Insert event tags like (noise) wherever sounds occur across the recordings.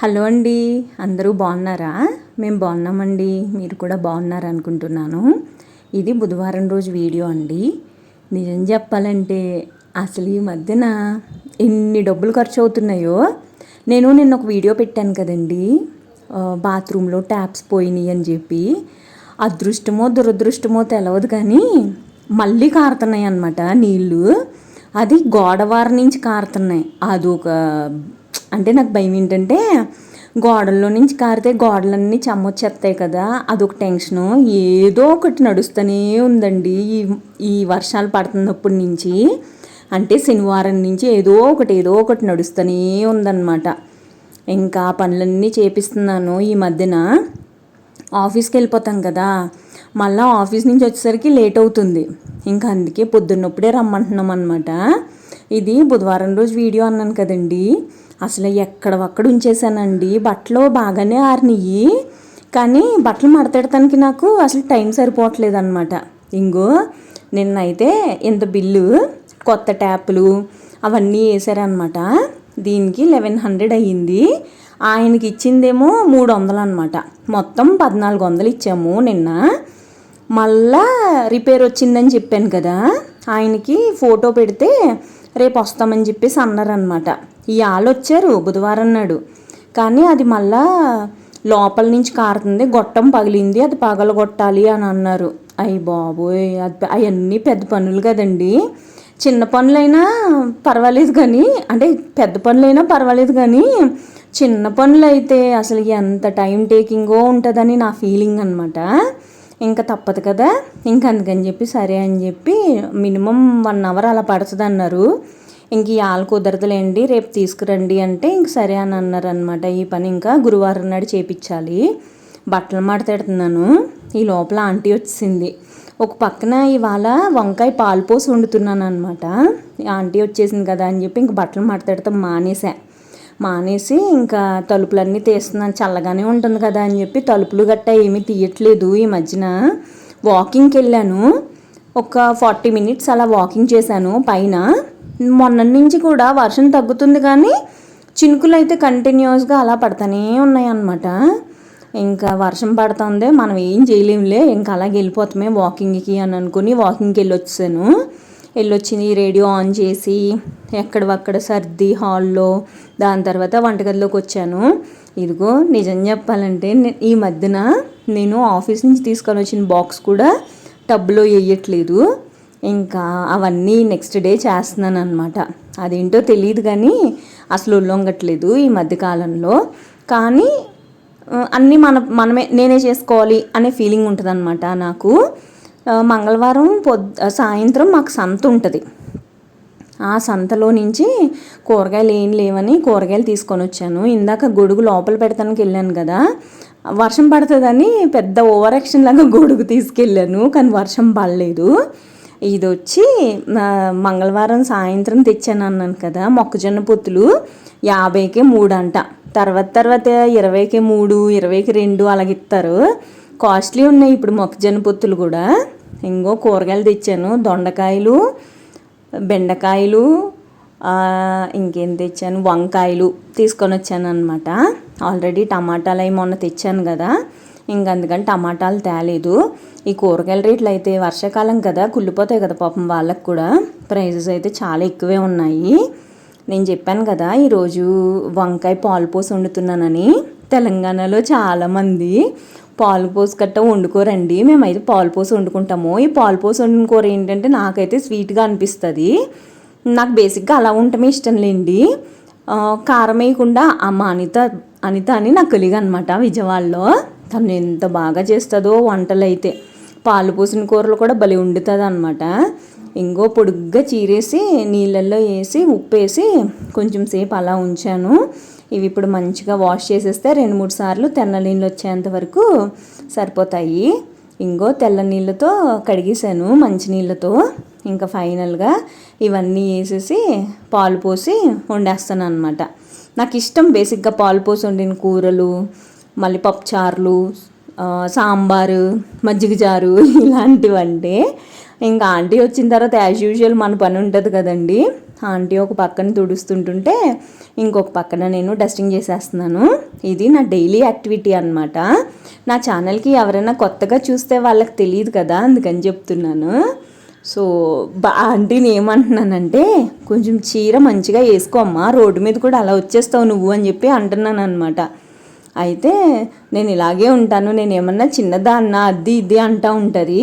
Hello అండి అందరూ బాగున్నారా? మేము బాగున్నామండి మీరు కూడా బాగున్నారు అనుకుంటున్నాను. ఇది బుధవారం రోజు వీడియో అండి. నిజం చెప్పాలంటే అసలు ఈ మధ్యన ఎన్ని డబ్బులు ఖర్చు అవుతున్నాయో నేను నిన్న ఒక వీడియో పెట్టాను కదండి. బాత్రూంలో ట్యాప్స్ పోయినాయి అని చెప్పి. అదృష్టమో దురదృష్టమో తెలవదు కానీ మళ్ళీ కారుతున్నాయి అన్నమాట నీళ్ళు. అది గోడవారి నుంచి కారుతున్నాయి. అదొక అంటే నాకు భయం ఏంటంటే గోడల్లో నుంచి కారితే గోడలన్నీ చెమ్మొచ్చేస్తాయి కదా అదొక టెన్షను. ఏదో ఒకటి నడుస్తూనే ఉందండి. ఈ ఈ వర్షాలు పడుతున్నప్పటి నుంచి అంటే శనివారం నుంచి ఏదో ఒకటి ఏదో ఒకటి నడుస్తూనే ఉందన్నమాట. ఇంకా పనులన్నీ చేపిస్తున్నాను. ఈ మధ్యన ఆఫీస్కి వెళ్ళిపోతాం కదా మళ్ళీ ఆఫీస్ నుంచి వచ్చేసరికి లేట్ అవుతుంది. ఇంకా అందుకే పొద్దున్నప్పుడే రమ్మంటున్నాం అనమాట ఇది బుధవారం రోజు వీడియో అన్నాను కదండీ. అసలు ఎక్కడ ఒక్కడ ఉంచేసానండి బట్టలు బాగానే ఆరినాయి. కానీ బట్టలు మడతెడటానికి నాకు అసలు టైం సరిపోవట్లేదు అనమాట ఇంగో నిన్నైతే ఇంత బిల్లు కొత్త ట్యాపులు అవన్నీ వేసారనమాట దీనికి లెవెన్ హండ్రెడ్ అయ్యింది. ఆయనకి ఇచ్చిందేమో మూడు వందలు అనమాట మొత్తం పద్నాలుగు వందలు ఇచ్చాము నిన్న. మళ్ళా రిపేర్ వచ్చిందని చెప్పాను కదా. ఆయనకి ఫోటో పెడితే రేపు వస్తామని చెప్పేసి అన్నారనమాట ఈ ఆలు వచ్చారు బుధవారం నాడు. కానీ అది మళ్ళా లోపల నుంచి కారుతుంది గొట్టం పగిలింది అది పగలగొట్టాలి అని అన్నారు. అయ్యి బాబోయ్ అది అవన్నీ పెద్ద పనులు కదండి. చిన్న పనులైనా పర్వాలేదు కానీ అంటే పెద్ద పనులైనా పర్వాలేదు కానీ చిన్న పనులు అయితే అసలు ఎంత టైం టేకింగో ఉంటుందని నా ఫీలింగ్ అనమాట ఇంకా తప్పదు కదా ఇంకా అందుకని చెప్పి సరే అని చెప్పి మినిమం వన్ అవర్ అలా పడుతుంది అన్నారు ఇంక ఈ ఆలు కుదరదులేండి రేపు తీసుకురండి అంటే ఇంక సరే అని అన్నారు అనమాట ఈ పని ఇంకా గురువారం నాడు చేపించాలి బట్టలు మాట్లాడుతున్నాను ఈ లోపల ఆంటీ వచ్చింది ఒక పక్కన ఇవాళ వంకాయ పాలు పోసి వండుతున్నాను అనమాట ఆంటీ వచ్చేసింది కదా అని చెప్పి ఇంక బట్టలు మాట్లాడతాం మానేసా. మానేసి ఇంకా తలుపులన్నీ తీస్తున్నాను. చల్లగానే ఉంటుంది కదా అని చెప్పి తలుపులు గట్టా ఏమీ తీయట్లేదు ఈ మధ్యన. వాకింగ్కి వెళ్ళాను ఒక ఫార్టీ మినిట్స్ అలా వాకింగ్ చేశాను పైన. మొన్న నుంచి కూడా వర్షం తగ్గుతుంది కానీ చినుకులు అయితే కంటిన్యూస్గా అలా పడుతూనే ఉన్నాయి అన్నమాట ఇంకా వర్షం పడుతుంది మనం ఏం చేయలేములే ఇంకా అలాగే వెళ్ళిపోతామే వాకింగ్కి అని అనుకుని వాకింగ్కి వెళ్ళొచ్చాను. వెళ్ళొచ్చింది రేడియో ఆన్ చేసి ఎక్కడవక్కడ సర్ది హాల్లో దాని తర్వాత వంటగదిలోకి వచ్చాను. ఇదిగో నిజం చెప్పాలంటే ఈ మధ్యన నేను ఆఫీస్ నుంచి తీసుకొని వచ్చిన బాక్స్ కూడా టబ్లో వేయట్లేదు. ఇంకా అవన్నీ నెక్స్ట్ డే చేస్తున్నాను అనమాట అదేంటో తెలియదు కానీ అసలు ఉల్లొంగట్లేదు ఈ మధ్యకాలంలో. కానీ అన్నీ మన మనమే నేనే చేసుకోవాలి అనే ఫీలింగ్ ఉంటుంది నాకు. మంగళవారం పొద్ సాయంత్రం మాకు సంత ఉంటుంది. ఆ సంతలో నుంచి కూరగాయలు ఏం లేవని కూరగాయలు తీసుకొని వచ్చాను. ఇందాక గొడుగు లోపల పెడతానికి వెళ్ళాను కదా. వర్షం పడుతుందని పెద్ద ఓవర్ యాక్షన్ లాగా గొడుగు తీసుకెళ్ళాను కానీ వర్షం పడలేదు. ఇది వచ్చి మంగళవారం సాయంత్రం తెచ్చాను అన్నాను కదా మొక్కజొన్న పొత్తులు యాభైకి మూడు అంట తర్వాత తర్వాత ఇరవైకి మూడు ఇరవైకి రెండు అలాగిస్తారు కాస్ట్లీ ఉన్నాయి ఇప్పుడు మొక్కజొన్న పొత్తులు కూడా. ఇంకో కూరగాయలు తెచ్చాను దొండకాయలు బెండకాయలు ఇంకేం తెచ్చాను వంకాయలు తీసుకొని వచ్చాను అనమాట ఆల్రెడీ టమాటాలు అవి మొన్న తెచ్చాను కదా. అందుకని టమాటాలు తేలేదు. ఈ కూరగాయల రేట్లు అయితే వర్షాకాలం కదా కుళ్ళిపోతాయి కదా పాపం వాళ్ళకు కూడా. ప్రైజెస్ అయితే చాలా ఎక్కువే ఉన్నాయి. నేను చెప్పాను కదా ఈరోజు వంకాయ పాలు పోసి వండుతున్నానని. తెలంగాణలో చాలామంది పాలు పోసి కట్ట వండుకోరండి. మేమైతే పాలు పోసి వండుకుంటాము. ఈ పాలు పోసి వండిన కూర ఏంటంటే నాకైతే స్వీట్గా అనిపిస్తుంది. నాకు బేసిక్గా అలా ఉండటమే ఇష్టం లేండి. కారం వేయకుండా అమ్మ అనిత అనిత అని నా కలిగనమాట విజయవాడలో. తను ఎంత బాగా చేస్తుందో వంటలైతే. పాలు పోసిన కూరలు కూడా భలే వండుతుంది అనమాట ఇంకో పొడుగ్గా చీరేసి నీళ్ళల్లో వేసి ఉప్పు వేసి కొంచెం సేపు అలా ఉంచాను. ఇవి ఇప్పుడు మంచిగా వాష్ చేసేస్తే రెండు మూడు సార్లు తెల్ల నీళ్ళు వచ్చేంత వరకు సరిపోతాయి. ఇంకో తెల్ల నీళ్ళతో కడిగేసాను మంచినీళ్ళతో ఇంకా ఫైనల్గా ఇవన్నీ వేసేసి పాలు పోసి వండేస్తాను అనమాట నాకు ఇష్టం బేసిక్గా పాలు పోసి వండిన కూరలు మళ్ళీ పప్పుచారులు సాంబారు మజ్జిగ చారు (laughs) ఇలాంటివంటే ఇంకా ఆంటీ వచ్చిన తర్వాత యాజ్ యూజువల్ మన పని ఉంటుంది కదండి. ఆంటీ ఒక పక్కన తుడుస్తుంటుంటే ఇంకొక పక్కన నేను డస్టింగ్ చేసేస్తున్నాను. ఇది నా డైలీ యాక్టివిటీ అనమాట నా ఛానల్కి ఎవరైనా కొత్తగా చూస్తే వాళ్ళకి తెలియదు కదా అందుకని చెప్తున్నాను. సో బా ఆంటీని ఏమంటున్నానంటే కొంచెం చీర మంచిగా వేసుకోమ్మా రోడ్డు మీద కూడా అలా వచ్చేస్తావు నువ్వు అని చెప్పి అంటున్నాను అనమాట అయితే నేను ఇలాగే ఉంటాను నేను ఏమన్నా చిన్నదాన్న అది ఇది అంటూ ఉంటుంది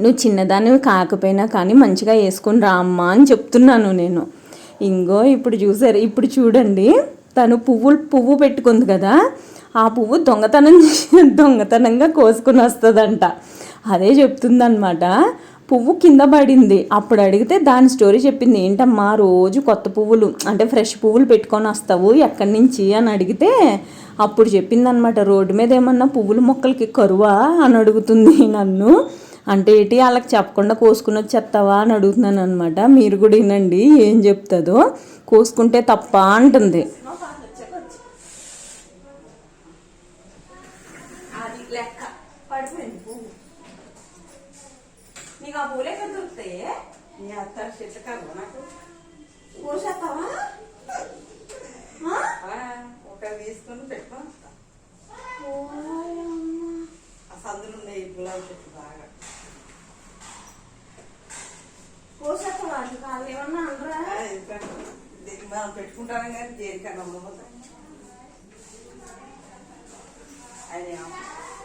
నువ్వు చిన్నదాన్ని కాకపోయినా కానీ మంచిగా వేసుకుని రామ్మా అని చెప్తున్నాను నేను. ఇంగో ఇప్పుడు చూసారు ఇప్పుడు చూడండి. తను పువ్వులు పువ్వు పెట్టుకుంది కదా ఆ పువ్వు దొంగతనం దొంగతనంగా కోసుకుని వస్తుందంట. అదే చెప్తుందనమాట పువ్వు కింద పడింది. అప్పుడు అడిగితే దాని స్టోరీ చెప్పింది ఏంటమ్మా రోజు కొత్త పువ్వులు అంటే ఫ్రెష్ పువ్వులు పెట్టుకొని వస్తావు ఎక్కడి నుంచి? అని అడిగితే అప్పుడు చెప్పిందనమాట రోడ్డు మీద ఏమన్నా పువ్వుల మొక్కలకి కరువా? అని అడుగుతుంది నన్ను. అంటే ఏంటి వాళ్ళకి చెప్పకుండా కోసుకుని వచ్చేస్తావా? అని అడుగుతున్నాను అనమాట మీరు కూడా వినండి ఏం చెప్తుందో. కోసుకుంటే తప్ప అంటుంది అది లెక్క పడిపోయింది పువ్వు నీకు ఆ పూలే కదా దొరుకుతాయి నీ అత్త కరువు నాకు? ఆ, ఒక తీసుకొని వస్తా ఆ సందులు ఉన్నాయి గులాబీ చెట్టు బాగా. కోసేస్తావా? నీకు వాళ్ళు ఏమన్నా అనరా? మనం పెట్టుకుంటాం కానీ దేనికన్నా ఉండబోతాం ఆయన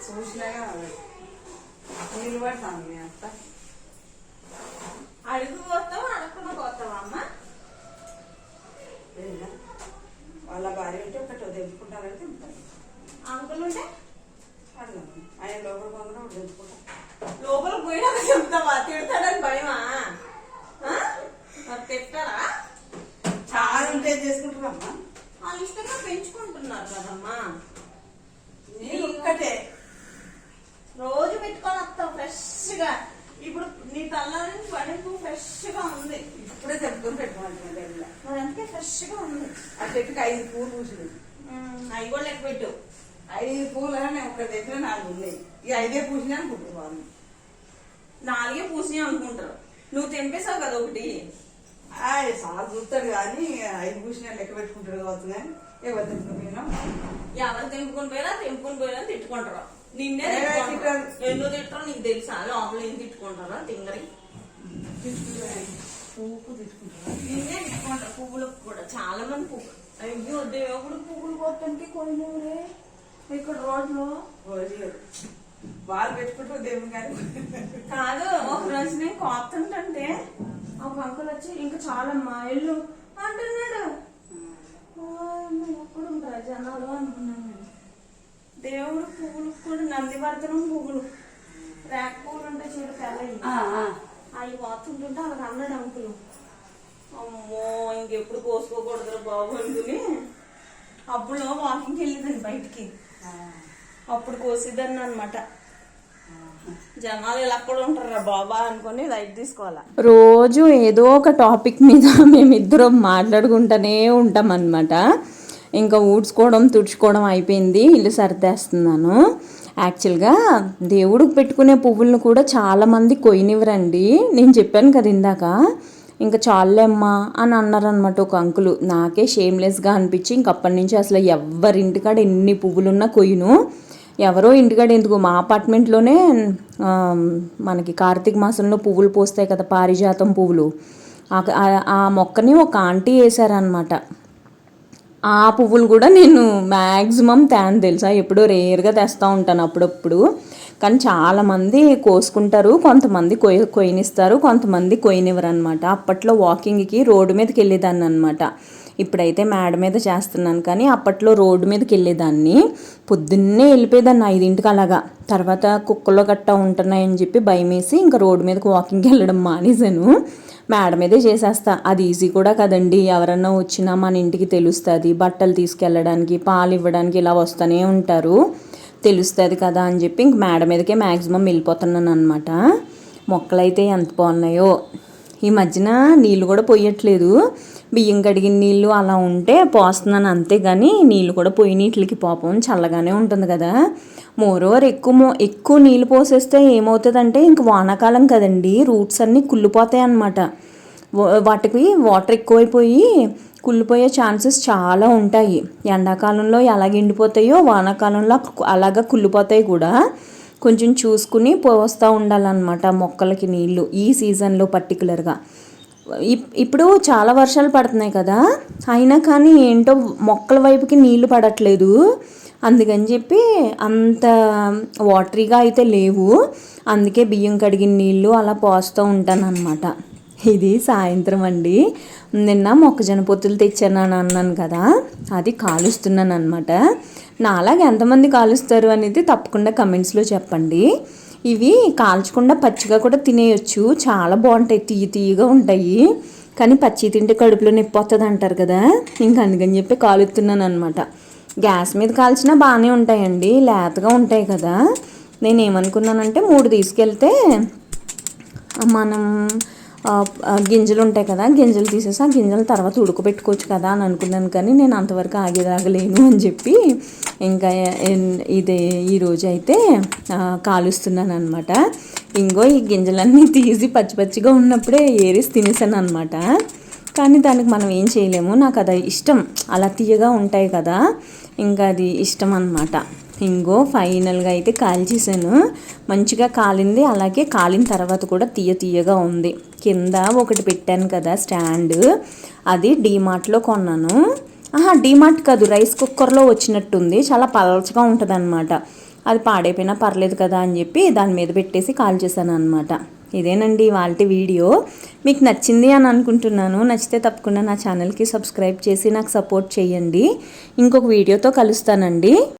చూసినాగా నీళ్ళు పడతాను మీ అత్త అడుగు పోతావా అడగకుండా పోతావా అమ్మ ఏనా? వాళ్ళ భార్య ఉంటే ఒకటి తెంపుకుంటారంటే తింటారు అంకుల్ ఉంటే అడగను ఆయన లోపల కొందరు ఒకటి తెంపుకుంటారు లోపల పోయినాక చెప్తావా తిడతాడని భయమా ఆ? మరి తిట్టారా చాలా ఉంటే చేసుకుంటారమ్మా వాళ్ళు ఇష్టంగా పెంచుకుంటున్నారు కదమ్మా? నీళ్ళు ఒక్కటే. రోజు పెట్టుకొని వస్తావు ఫ్రెష్గా ఇప్పుడు నీ తల్ల నుంచి పడింపు ఫ్రెష్గా ఉంది. ఇప్పుడే తెంపుకొని దగ్గర మరి అందుకే ఫ్రెష్గా ఉంది. ఆ చెట్టుకి ఐదు పూలు ఉమ్, అవి కూడా లెక్క పెట్టు. ఐదు పూలు నేను ఒక దగ్గర నాలుగు ఉన్నాయి. ఈ ఐదే పూసినా అనుకుంటున్నాను నాలుగే పూసినాయి అనుకుంటారు. నువ్వు తెంపేశావు కదా ఒకటి. ఆయ్ చాలా చూస్తాడు కానీ ఐదు పూసినా లెక్క పెట్టుకుంటాడు కావచ్చు కానీ ఎవరు తెంపుకుపోయినా ఎవరు తెంపుకొని పోయినా తెంపుకొని పోయినా తిట్టుకుంటారు. నిన్నే తిట్టుకుంటారు. తిట్టారు. నీకు తెలుసా? లోపల ఏం తిట్టుకుంటారా? తింగరి. పువ్వుకు తీసుకుంటారా నిన్నే తిట్టుకుంటారు. పువ్వులకు కూడా. చాలా మంది పువ్వు. అయ్యో దేవుడు పువ్వులు కొట్టడానికి కొయినూరే ఇక్కడ రోడ్లో. రోజు వాళ్ళు పెట్టుకుంటారు దేవుని కానీ కాదు ఒక రోజు నేను కోతుంటే ఒక అంకుల్ వచ్చి ఇంకా చాలమ్మా ఇల్లు అంటున్నాడు. ఎప్పుడు ఉంటారా జనాలు అనుకున్నాను నేను. దేవుడు పువ్వులు కూడా నందివర్ధనం పువ్వులు. రేక పువ్వులు ఉంటాయి చూడు తెల్లవి. అవి పోతుంటుంటే అలాగ అన్నాడు అంకులు. అమ్మో ఇంకెప్పుడు కోసుకోకూడదురా బాబు అనుకుని అప్పుడు వాకింగ్కి వెళ్ళేదాన్ని బయటికి. అప్పుడు కోసిద్దాన్ని అనమాట జనాలు ఇలా కూడా ఉంటారా బాబా అనుకుని లైట్ తీసుకోవాలా? రోజు ఏదో ఒక టాపిక్ మీద (laughs) మేమిద్దరం మాట్లాడుకుంటూనే ఉంటాం అనమాట ఇంకా ఊడ్చుకోవడం తుడుచుకోవడం అయిపోయింది. ఇల్లు సర్దేస్తున్నాను. యాక్చువల్గా దేవుడికి పెట్టుకునే పువ్వులను కూడా చాలామంది కొయ్యనివ్వరండి. నేను చెప్పాను కదా ఇందాక. ఇంకా చాలేమ్మా అని అన్నారనమాట ఒక అంకులు. నాకే షేమ్లెస్గా అనిపించి ఇంకప్పటి నుంచి అసలు ఎవరింటికాడ ఎన్ని పువ్వులున్నా కొయ్యను. ఎవరో ఇంటికాడ ఎందుకు? మా అపార్ట్మెంట్లోనే మనకి కార్తీక మాసంలో పువ్వులు పోస్తాయి కదా పారిజాతం పువ్వులు. ఆ- ఆ మొక్కని ఒక ఆంటీ వేశారనమాట ఆ పువ్వులు కూడా నేను మ్యాక్సిమం తేను తెలుసా? ఎప్పుడో రేర్గా తెస్తూ ఉంటాను అప్పుడప్పుడు. కానీ చాలామంది కోసుకుంటారు కొంతమంది కొయ్య కొయ్యనిస్తారు కొంతమంది కొయ్యనివ్వరు అనమాట అప్పట్లో వాకింగ్కి రోడ్డు మీదకి వెళ్ళేదాన్ని అనమాట ఇప్పుడైతే మేడ మీద చేస్తున్నాను కానీ అప్పట్లో రోడ్డు మీదకి వెళ్ళేదాన్ని పొద్దున్నే వెళ్ళిపోయేదాన్ని ఐదింటికి అలాగా తర్వాత కుక్కలో గట్టా ఉంటున్నాయని చెప్పి భయం వేసి ఇంకా రోడ్డు మీదకి వాకింగ్కి వెళ్ళడం మానేశాను. మేడ మీదే చేసేస్తా. అది ఈజీ కూడా కదండి. ఎవరన్నా వచ్చినా మన ఇంటికి తెలుస్తుంది. బట్టలు తీసుకెళ్ళడానికి పాలు ఇవ్వడానికి ఇలా వస్తూనే ఉంటారు. తెలుస్తుంది కదా అని చెప్పి ఇంక మేడ మీదకే మ్యాక్సిమం వెళ్ళిపోతున్నాను అనమాట మొక్కలైతే ఎంత బాగున్నాయో. ఈ మధ్యన నీళ్ళు కూడా పోయట్లేదు. బియ్యం కడిగిన నీళ్ళు అలా ఉంటే పోస్తున్నాను అంతే కానీ నీళ్ళు కూడా పోయి నీటికి పాపం చల్లగానే ఉంటుంది కదా. మోరోవర్ ఎక్కువ ఎక్కువ నీళ్ళు పోసేస్తే ఏమవుతుందంటే ఇంక వానాకాలం కదండి రూట్స్ అన్నీ కుళ్ళిపోతాయి అన్నమాట వాటికి వాటర్ ఎక్కువైపోయి కుళ్ళిపోయే ఛాన్సెస్ చాలా ఉంటాయి. ఎండాకాలంలో ఎలాగ ఎండిపోతాయో వానాకాలంలో అలాగా కుళ్ళిపోతాయి కూడా. కొంచెం చూసుకుని పోస్తూ ఉండాలన్నమాట మొక్కలకి నీళ్ళు ఈ సీజన్లో పర్టికులర్గా ఇప్- ఇప్పుడు చాలా వర్షాలు పడుతున్నాయి కదా అయినా కానీ ఏంటో మొక్కల వైపుకి నీళ్ళు పడట్లేదు. అందుకని చెప్పి అంత వాటరీగా అయితే లేవు. అందుకే బియ్యం కడిగిన నీళ్ళు అలా పోస్తూ ఉంటాను అనమాట ఇది సాయంత్రం అండి. నిన్న మొక్కజొన్న పొత్తులు తెచ్చాను అని అన్నాను కదా అది కాలుస్తున్నాను అనమాట నాలాగా ఎంతమంది కాలుస్తారు అనేది తప్పకుండా కమెంట్స్లో చెప్పండి. ఇవి కాల్చకుండా పచ్చిగా కూడా తినేయచ్చు. చాలా బాగుంటాయి తీయ తీయగా ఉంటాయి. కానీ పచ్చి తింటే కడుపులో నొప్పి వస్తుంది అంటారు కదా ఇంక అందుకని చెప్పి కాలుస్తున్నాను అనమాట గ్యాస్ మీద కాల్చినా బాగానే ఉంటాయండి లేతగా ఉంటాయి కదా. నేను ఏమనుకున్నానంటే మూడు తీసుకెళ్తే మనం గింజలు ఉంటాయి కదా గింజలు తీసేసి ఆ గింజలు తర్వాత ఉడకబెట్టుకోవచ్చు కదా అని అనుకున్నాను కానీ నేను అంతవరకు ఆగేదాగలేను అని చెప్పి ఇంకా ఇదే ఈరోజు అయితే కాలుస్తున్నాను అనమాట ఇంకో ఈ గింజలన్నీ (laughs) తీసి పచ్చి పచ్చిగా ఉన్నప్పుడే ఏరేసి తినేసాను అనమాట కానీ దానికి మనం ఏం చేయలేము నాకు అది ఇష్టం. అలా తీయగా ఉంటాయి కదా ఇంకా అది ఇష్టం అనమాట ఇంకో ఫైనల్గా అయితే కాల్చేసాను మంచిగా కాలింది అలాగే కాలిన తర్వాత కూడా తీయ తీయగా ఉంది. కింద ఒకటి పెట్టాను కదా స్టాండ్. అది డీమార్ట్లో కొన్నాను. ఆహా డీమార్ట్ కాదు రైస్ కుక్కర్లో వచ్చినట్టుంది. చాలా పలచగా ఉంటుంది అనమాట అది పాడైపోయినా పర్లేదు కదా అని చెప్పి దాని మీద పెట్టేసి కాల్ చేశాను అనమాట ఇదేనండి వాళ్ళ వీడియో. మీకు నచ్చింది అని అనుకుంటున్నాను. నచ్చితే తప్పకుండా నా ఛానల్కి సబ్స్క్రైబ్ చేసి నాకు సపోర్ట్ చేయండి. ఇంకొక వీడియోతో కలుస్తానండి.